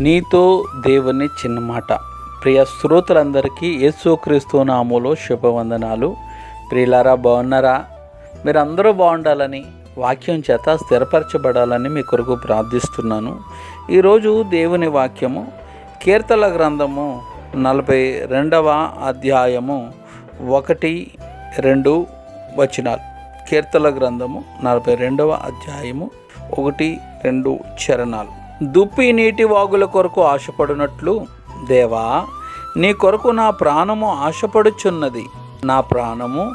నీతో దేవుని చిన్న మాట. ప్రియ శ్రోతలందరికీ యేసుక్రీస్తు నామూలో శుభవందనాలు. ప్రియులారా బాగున్నారా? మీరందరూ బాగుండాలని వాక్యం చేత స్థిరపరచబడాలని మీ కొరకు ప్రార్థిస్తున్నాను. ఈరోజు దేవుని వాక్యము కీర్తల గ్రంథము నలభై రెండవ అధ్యాయము ఒకటి రెండు వచనాలు. కీర్తల గ్రంథము నలభై రెండవ అధ్యాయము ఒకటి రెండు చరణాలు. దుప్పి నీటి వాగుల కొరకు ఆశపడినట్లు దేవా నీ కొరకు నా ప్రాణము ఆశపడుచున్నది. నా ప్రాణము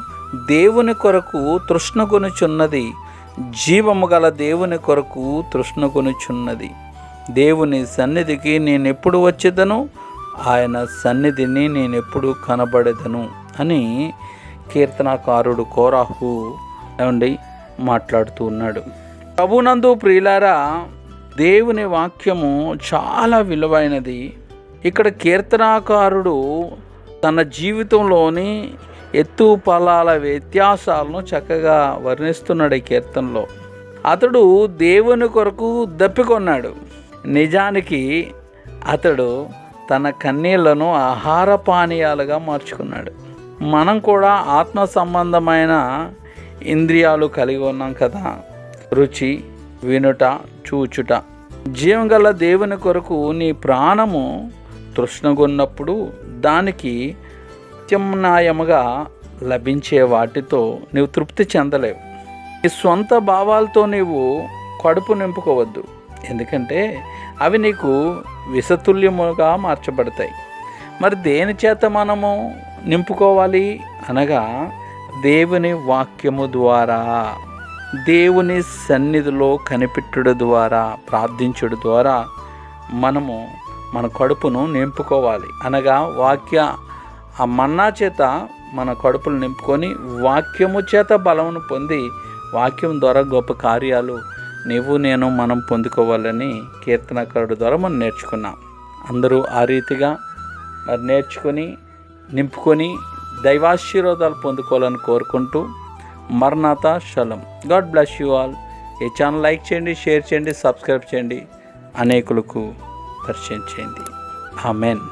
దేవుని కొరకు తృష్ణగునుచున్నది. జీవము గల దేవుని కొరకు తృష్ణగునుచున్నది. దేవుని సన్నిధికి నేనెప్పుడు వచ్చేదను? ఆయన సన్నిధిని నేనెప్పుడు కనబడేదను? అని కీర్తనకారుడు కోరాహు ఏమండి మాట్లాడుతూ ఉన్నాడు. ప్రభునందు ప్రియులారా దేవుని వాక్యము చాలా విలువైనది. ఇక్కడ కీర్తనాకారుడు తన జీవితంలోని ఎత్తు పలాల వ్యత్యాసాలను చక్కగా వర్ణిస్తున్నాడు ఈ కీర్తనలో. అతడు దేవుని కొరకు దప్పికొన్నాడు నిజానికి అతడు తన కన్నీళ్ళను ఆహార పానీయాలుగా మార్చుకున్నాడు. మనం కూడా ఆత్మ సంబంధమైన ఇంద్రియాలు కలిగి ఉన్నాం కదా. రుచి వినుట చూచుట. జీవంగల దేవుని కొరకు నీ ప్రాణము తృష్ణగొన్నప్పుడు దానికి ప్రత్యామ్నాయముగా లభించే వాటితో నీవు తృప్తి చెందలేవు. నీ సొంత భావాలతో నీవు కడుపు నింపుకోవద్దు. ఎందుకంటే అవి నీకు విషతుల్యముగా మార్చబడతాయి. మరి దేని చేత మనము నింపుకోవాలి అనగా దేవుని వాక్యము ద్వారా. దేవుని సన్నిధిలో కనిపెట్టుడు ద్వారా ప్రార్థించుడు ద్వారా మనము మన కడుపును నింపుకోవాలి. అనగా వాక్య ఆ మన్నా చేత మన కడుపును నింపుకొని వాక్యము చేత బలమును పొంది వాక్యం ద్వారా గొప్ప కార్యాలు నీవు నేను మనం పొందుకోవాలని కీర్తనకారుడు ద్వారా మనం నేర్చుకున్నాం. అందరూ ఆ రీతిగా మరి నేర్చుకొని నింపుకొని దైవాశీర్వాదాలు పొందుకోవాలని కోరుకుంటూ మర్నాథ శలం గాడ్ బ్లెస్ యూ ఆల్ ఈ ఛానల్ లైక్ చేయండి షేర్ చేయండి సబ్స్క్రైబ్ చేయండి. అనేకులకు పరిచయం చేయండి. ఆమెన్